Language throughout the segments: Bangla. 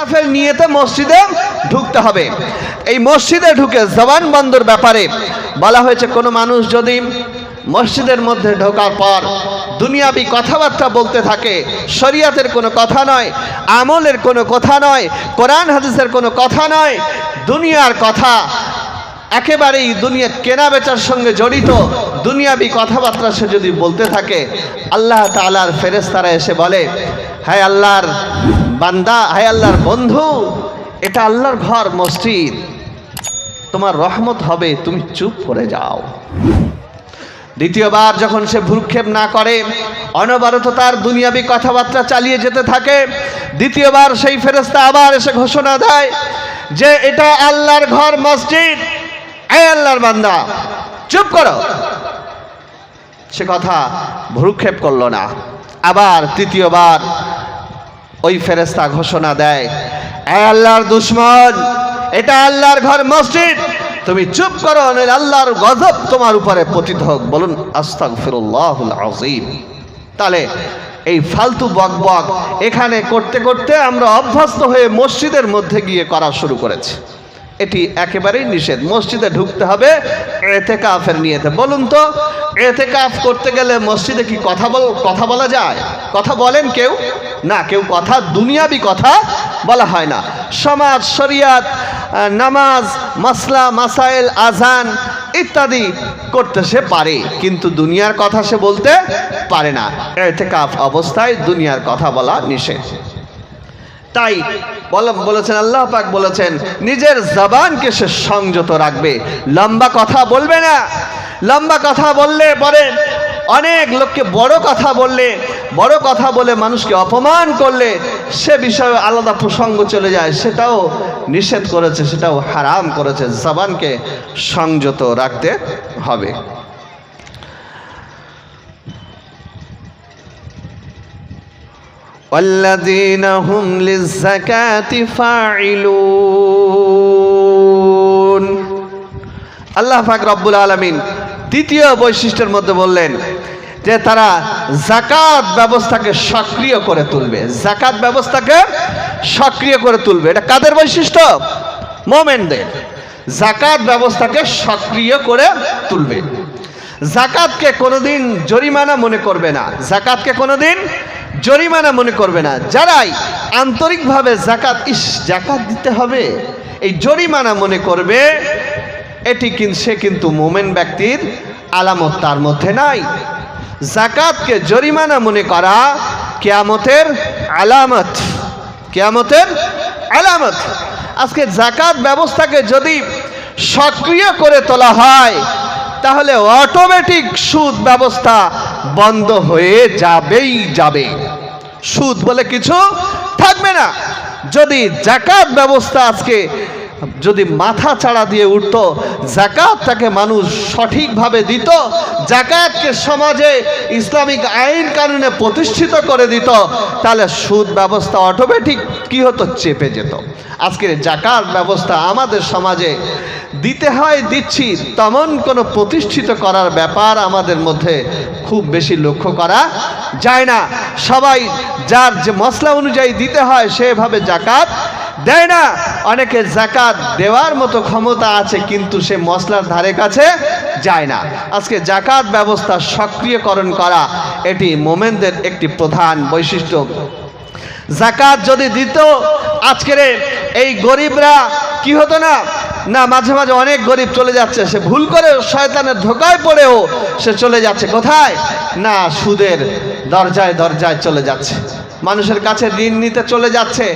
কাফের নিয়েতে মসজিদে ঢুকতে হবে। এই মসজিদে ঢুকে জবান বন্ধর ব্যাপারে বলা হয়েছে, কোনো মানুষ যদি মসজিদের মধ্যে ঢোকার পর দুনিয়াবি কথাবার্তা বলতে থাকে, শরিয়াতের কোনো কথা নয়, আমলের কোনো কথা নয়, কোরআন হাদিসের কোনো কথা নয়, দুনিয়ার কথা একেবারেই দুনিয়া কেনা বেচার সঙ্গে জড়িত, দুনিয়াবি কথাবার্তা সে যদি বলতে থাকে, আল্লাহ তালার ফেরেস্তারা এসে বলে হায় আল্লাহর বান্দা, হায় আল্লাহর বন্ধু, এটা আল্লাহর ঘর, মসজিদ। তোমার রহমত হবে, তুমি চুপ করে যাও। দ্বিতীয়বার যখন সে ভ্রুক্ষেপ না করে, অনবরত তার দুনিয়াবি কথাবার্তা চালিয়ে যেতে থাকে, দ্বিতীয়বার সেই ফেরেস্তা আবার এসে ঘোষণা দেয় যে, এটা আল্লাহর ঘর, মসজিদ। এই আল্লাহর বান্দা, চুপ করো। সে কথা ভ্রুক্ষেপ করল না। আবার তৃতীয়বার ওই ফেরেস্তা ঘোষণা দেয় আল্লাহর দুশ্মন, এটা আল্লাহর ঘর মসজিদ। তুমি চুপ করো আল্লাহর গজব তোমার উপরে পতিত হোক। বলুন আস্তাক ফিরুল্লাহুল আজিম তাহলে এই ফালতু বক বক এখানে করতে করতে আমরা অভ্যস্ত হয়ে মসজিদের মধ্যে গিয়ে করা শুরু করেছি। এটি একেবারেই নিষেধ। মসজিদে ঢুকতে হবে এতেকাফের নিয়েতে। বলুন তো, এতেকাফ করতে গেলে মসজিদে কি কথা বল, কথা বলা যায়? কথা বলেন কেউ? না, কেউ কথা, দুনিয়াবি কথা বলা হয় না। সমাজ, শরিয়াত নামাজ, মাসলা, মাসাইল আজান ইত্যাদি করতে সে পারে, কিন্তু দুনিয়ার কথা সে বলতে পারে না। এতেকাফ অবস্থায় দুনিয়ার কথা বলা নিষেধ। তাই বল- বলেছেন, আল্লাহ পাক বলেছেন, নিজের জবানকে সে সংযত রাখবে। লম্বা কথা বলবে না। লম্বা কথা বললে পরে অনেক লোককে বড় কথা বললে বড় কথা বলে মানুষকে অপমান করলে সে বিষয়ে আলাদা প্রসঙ্গ চলে যায় সেটাও নিষেধ করেছে সেটাও হারাম করেছে জবানকে সংযত রাখতে হবে والذين هم للزكاة فاعلون আল্লাহ পাক রব্বুল আলমিন তৃতীয় বৈশিষ্ট্যের মধ্যে বললেন যে তারা জাকাত ব্যবস্থাকে সক্রিয় করে তুলবে। জাকাত ব্যবস্থাকে সক্রিয় করে তুলবে। এটা কাদের বৈশিষ্ট্য? মোমেনদের। জাকাত ব্যবস্থাকে সক্রিয় করে তুলবে। জাকাতকে কোনোদিন জরিমানা মনে করবে না। জাকাতকে কোনোদিন জরিমানা মনে করবে না। যারাই আন্তরিকভাবে জাকাত ইস জাকাত দিতে হবে, এই জরিমানা মনে করবে, এটি কিন্তু সে কিন্তু মোমেন ব্যক্তির আলামত তার মধ্যে নাই। জাকাতকে জরিমানা মনে করা কেয়ামতের আলামত। কেয়ামতের আলামত। আজকে জাকাত ব্যবস্থাকে যদি সক্রিয় করে তোলা হয়, তাহলে অটোমেটিক সুদ ব্যবস্থা বন্ধ হয়ে যাবেই যাবে। সুদ বলে কিছু থাকবে না। যদি জাকাত ব্যবস্থা আজকে যদি মাথা চাড়া দিয়ে উঠত জাকাত তাকে মানুষ সঠিকভাবে দিত জাকাতকে সমাজে ইসলামিক আইন কানুনে প্রতিষ্ঠিত করে দিত, তাহলে সুদ ব্যবস্থা অটোমেটিক কি হতো? চেপে যেত। আজকের জাকাত ব্যবস্থা আমাদের সমাজে দিতে হয়, দিচ্ছি, তেমন কোনো প্রতিষ্ঠিত করার ব্যাপার আমাদের মধ্যে খুব বেশি লক্ষ্য করা যায় না। সবাই যার যে মশলা অনুযায়ী দিতে হয়, সেভাবে জাকাত দেয় না। অনেকে জাকাত দেওয়ার মতো ক্ষমতা আছে, কিন্তু সে মশলার ধারে কাছে যায় না। আজকে জাকাত ব্যবস্থা সক্রিয়করণ করা, এটি মোমেনদের একটি প্রধান বৈশিষ্ট্য। জাকাত যদি দিত, আজকের এই গরিবরা কি হতো না? না, মাঝে মাঝে অনেক গরিব চলে যাচ্ছে, সে ভুল করে শয়তানের ধোকায় পড়েও সে চলে যাচ্ছে। কোথায়? না, সুদের দরজায় দরজায় চলে যাচ্ছে। মানুষের কাছে ঋণ নিতে চলে যাচ্ছে।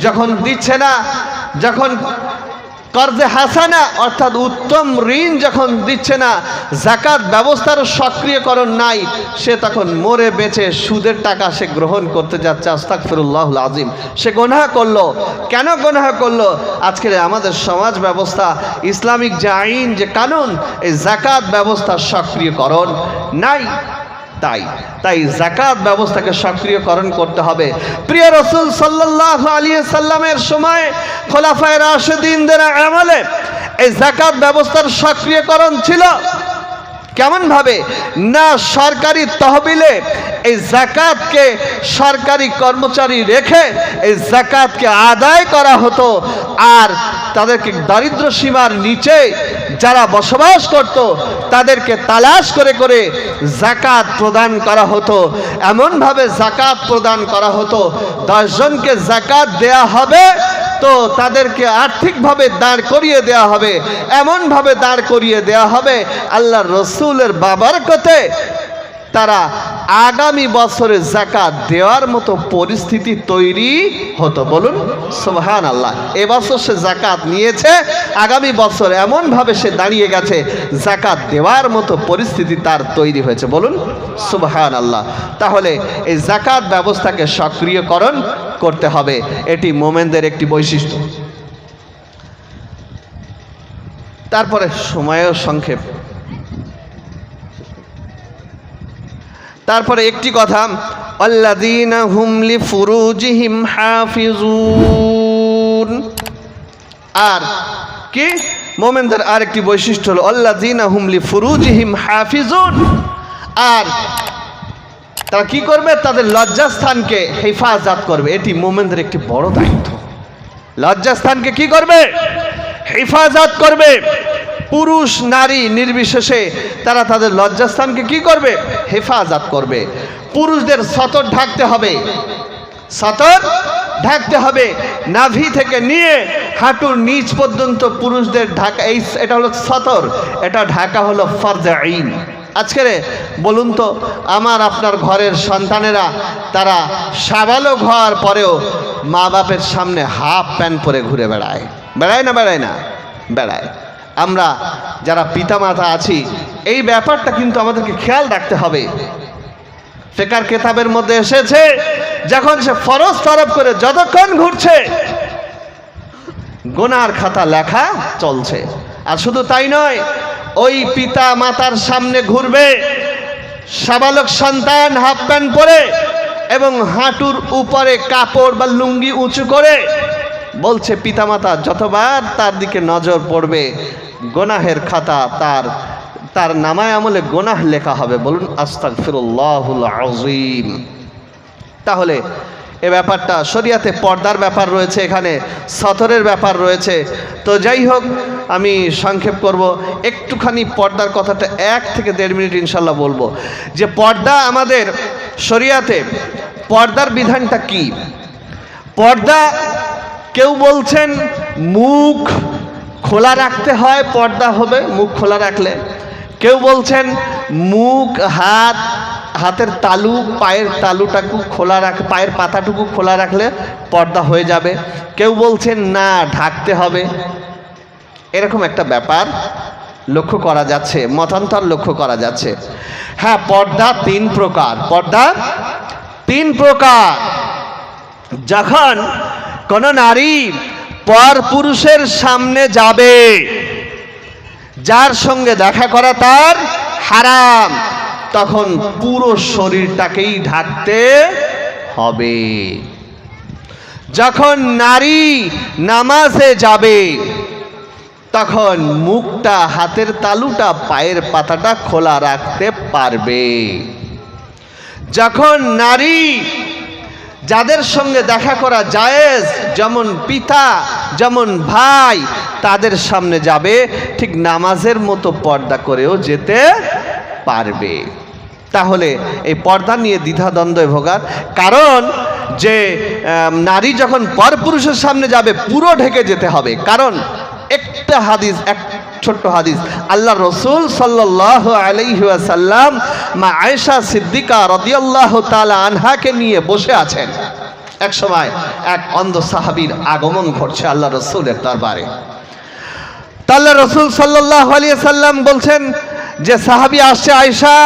যখন দিচ্ছে না, যখন কর্জে হাসানা, অর্থাৎ উত্তম ঋণ যখন দিচ্ছে না জাকাত ব্যবস্থার সক্রিয়করণ নাই, সে তখন মরে বেঁচে সুদের টাকা সে গ্রহণ করতে যাচ্ছে। আস্তাক ফিরুল্লাহ আজিম সে গোনাহ করল। কেন গোনাহ করল? আজকের আমাদের সমাজ ব্যবস্থা, ইসলামিক যে আইন, যে কানুন, এই জাকাত ব্যবস্থার সক্রিয়করণ নাই। তাই। তাই জাকাত ব্যবস্থাকে সক্রিয়করণ করতে হবে। প্রিয় রসুল সাল্লাহ আলী সাল্লামের সময় খোলাফায় রাশেদিনদের আমলে এই জাকাত ব্যবস্থার সক্রিয়করণ ছিল। কেমন ভাবে না সরকারি তহবিলে এই জাকাতকে সরকারি কর্মচারী রেখে এই জাকাতকে আদায় করা হতো, আর তাদেরকে দারিদ্র সীমার নিচে যারা বসবাস করত, তাদেরকে তালাশ করে করে জাকাত প্রদান করা হতো। এমনভাবে জাকাত প্রদান করা হতো, দশজনকে জাকাত দেয়া হবে তো তাদেরকে আর্থিকভাবে দাঁড় করিয়ে দেয়া হবে। এমনভাবে দাঁড় করিয়ে দেয়া হবে আল্লাহ রসুলের বাবার কথে তারা আগামী বছরে জাকাত দেওয়ার মতো পরিস্থিতি তৈরি হতো। বলুন সোহান আল্লাহ এবছর সে জাকাত নিয়েছে আগামী বছর এমনভাবে সে দাঁড়িয়ে গেছে জাকাত দেওয়ার মতো পরিস্থিতি তার তৈরি হয়েছে। বলুন সুবহান আল্লাহ তাহলে এই জাকাত ব্যবস্থাকে সক্রিয়করণ করতে হবে। এটি মোমেনদের একটি বৈশিষ্ট্য। তারপরে সময়ের সংক্ষেপ। তারপরে একটি কথা, আল্লাযীনা হুম লিফুরুজিহিম হাফিজুন আর কি? মোমেনদের আরেকটি বৈশিষ্ট্য হলো, আল্লাযীনা হুম লিফুরুজিহিম হাফিজুন। আর তারা কি করবে? তাদের লজ্জাস্থানকে হেফাজত করবে। এটি মোমেনদের একটি বড় দায়িত্ব। লজ্জাস্থানকে কি করবে? হেফাজত করবে। পুরুষ, নারী নির্বিশেষে তারা তাদের লজ্জাস্থানকে কি করবে? হেফাজত করবে। পুরুষদের সতর ঢাকতে হবে। সতর ঢাকতে হবে। নাভি থেকে নিয়ে হাঁটুর নিচ পর্যন্ত পুরুষদের ঢাকা, এই এটা হলো সতর, এটা ঢাকা হলো ফরজ আইন। আজকের বলুন তো, আমার, আপনার ঘরের সন্তানেরা, তারা সাবালক হওয়ার পরেও মা বাপের সামনে হাফ প্যান্ট পরে ঘুরে বেড়ায়। বেড়ায় না বেড়ায় না? বেড়ায়। আমরা যারা পিতামাতা আছি, এই ব্যাপারটা কিন্তু আমাদেরকে খেয়াল রাখতে হবে। ফেকার কেতাবের মধ্যে এসেছে, যখন সে ফরজ তরফ করে যতক্ষণ ঘুরছে, গোনার খাতা লেখা চলছে। আর শুধু তাই নয়, ওই পিতা মাতার সামনে ঘুরবে, সাবালক সন্তান হাফ প্যান্ট পরে এবং হাঁটুর উপরে কাপড় বা লুঙ্গি উঁচু করে বলছে পিতামাতা যতবার তার দিকে নজর পড়বে, গোনাহের খাতা তার তার নামায় আমলে গোনাহ লেখা হবে। বলুন আস্তাক ফিরুল্লাহুল আজিম তাহলে এ ব্যাপারটা শরিয়াতে পর্দার ব্যাপার রয়েছে এখানে, সতরের ব্যাপার রয়েছে। তো যাই হোক, আমি সংক্ষেপ করব। একটুখানি পর্দার কথাটা এক থেকে দেড় মিনিট ইনশাল্লাহ বলব। যে পর্দা আমাদের শরিয়াতে, পর্দার বিধানটা কি? পর্দা কেউ বলছেন, মুখ খোলা রাখতে হয়, পর্দা হবে মুখ খোলা রাখলে। কেউ বলছেন, মুখ, হাত, হাতের তালু, পায়ের তালুটাকু খোলা রাখ, পায়ের পাতাটুকু খোলা রাখলে পর্দা হয়ে যাবে। কেউ বলছেন, না, ঢাকতে হবে। এরকম একটা ব্যাপার লক্ষ্য করা যাচ্ছে, মতান্তর লক্ষ্য করা যাচ্ছে। হ্যাঁ পর্দা তিন প্রকার। পর্দা তিন প্রকার। যখন কোনো নারী পর পুরুষের সামনে যাবে যার সঙ্গে দেখা করা তার হারাম, তখন পুরো শরীরটাকেই ঢাকতে হবে। যখন নারী নামাজে যাবে, তখন মুখটা, হাতের তালুটা, পায়ের পাতাটা খোলা রাখতে পারবে। যখন নারী যাদের সঙ্গে দেখা করা জায়েজ, যেমন পিতা যেমন ভাই তাদের সামনে যাবে, ঠিক নামাজের মতো পর্দা করেও যেতে পারবে। তাহলে এই পর্দা নিয়ে দ্বিধাদ্বন্দ্বে ভোগার কারণ যে নারী যখন পরপুরুষের সামনে যাবে, পুরো ঢেকে যেতে হবে। কারণ একটা হাদিস, এক ছোট্ট হাদিস, আল্লাহ রসুল সাল্লাহ আলাইসাল্লাম মা আয়েশা সিদ্দিকা রদিয়াল্লাহ তালা আনহাকে নিয়ে বসে আছেন। এক সময় এক অন্ধ সাহাবীর আগমন ঘটছে আল্লাহ রসুলের দরবারে। তা আল্লাহ রসুল সাল্লাহ আলিয়া সাল্লাম বলছেন যে, সাহাবি আসছে আয়সা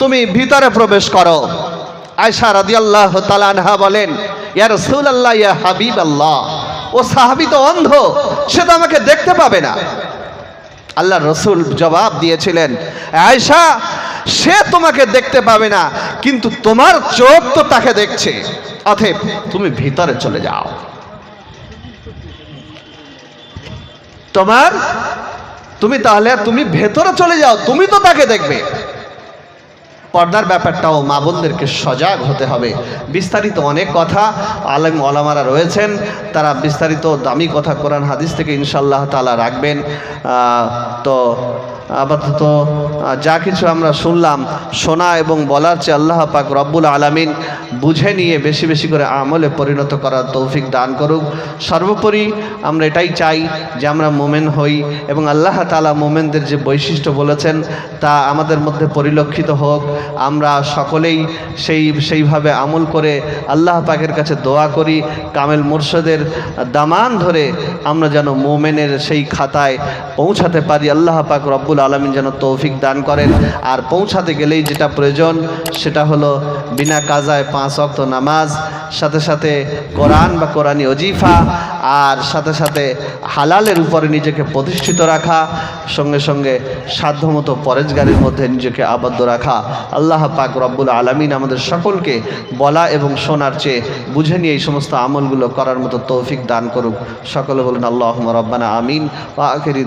তুমি ভিতরে প্রবেশ করো। আয়সা রাদিয়াল্লাহ তালানহা বলেন, ইয়া রসুল আল্লাহ ইয়া হাবিব আল্লাহ ও সাহাবি তো অন্ধ, সে তো আমাকে দেখতে পাবে না। আল্লাহ রসুল জবাব দিয়েছিলেন আয়সা সে তোমাকে দেখতে পাবে না, কিন্তু তোমার চোখ তো তাকে দেখছে। অথব তুমি ভিতরে চলে যাও। তোমার, তুমি তাহলে তুমি ভেতরে চলে যাও, তুমি তো তাকে দেখবে। পর্দার ব্যাপারটাও মা বোনদেরকে সজাগ হতে হবে। বিস্তারিত অনেক কথা আলেম ওলামারা রয়েছেন, তারা বিস্তারিত দামি কথা কোরআন হাদিস থেকে ইনশাল্লাহ তালা রাখবেন। তো আপাতত যা কিছু আমরা শুনলাম, শোনা এবং বলার চেয়ে আল্লাহ পাক রব্বুল আলামিন বুঝে নিয়ে বেশি বেশি করে আমলে পরিণত করার তৌফিক দান করুক। সর্বোপরি আমরা এটাই চাই যে আমরা মোমেন হই এবং আল্লাহ তালা মোমেনদের যে বৈশিষ্ট্য বলেছেন, তা আমাদের মধ্যে পরিলক্ষিত হোক। আমরা সকলেই সেই, সেইভাবে আমল করে আল্লাহ পাকের কাছে দোয়া করি, কামেল মুর্শদের দামান ধরে আমরা যেন মোমেনের সেই খাতায় পৌঁছাতে পারি। আল্লাহ পাক রব্বুল আলমিন যেন তৌফিক দান করেন। আর পৌঁছাতে গেলেই যেটা প্রয়োজন, সেটা হলো বিনা কাজায় পাঁচ অক্ত নামাজ, সাথে সাথে কোরআন বা কোরআনি অজিফা আর সাথে সাথে হালালের উপরে নিজেকে প্রতিষ্ঠিত রাখা, সঙ্গে সঙ্গে সাধ্যমতো পরেজগারের মধ্যে নিজেকে আবদ্ধ রাখা। আল্লাহ পাক রব্বুল আলমিন আমাদের সকলকে বলা এবং শোনার চেয়ে বুঝে নিয়ে এই সমস্ত আমলগুলো করার মতো তৌফিক দান করুক। সকলে বলুন আল্লাহ রব্বানা আমিন, ওয়া আখিরি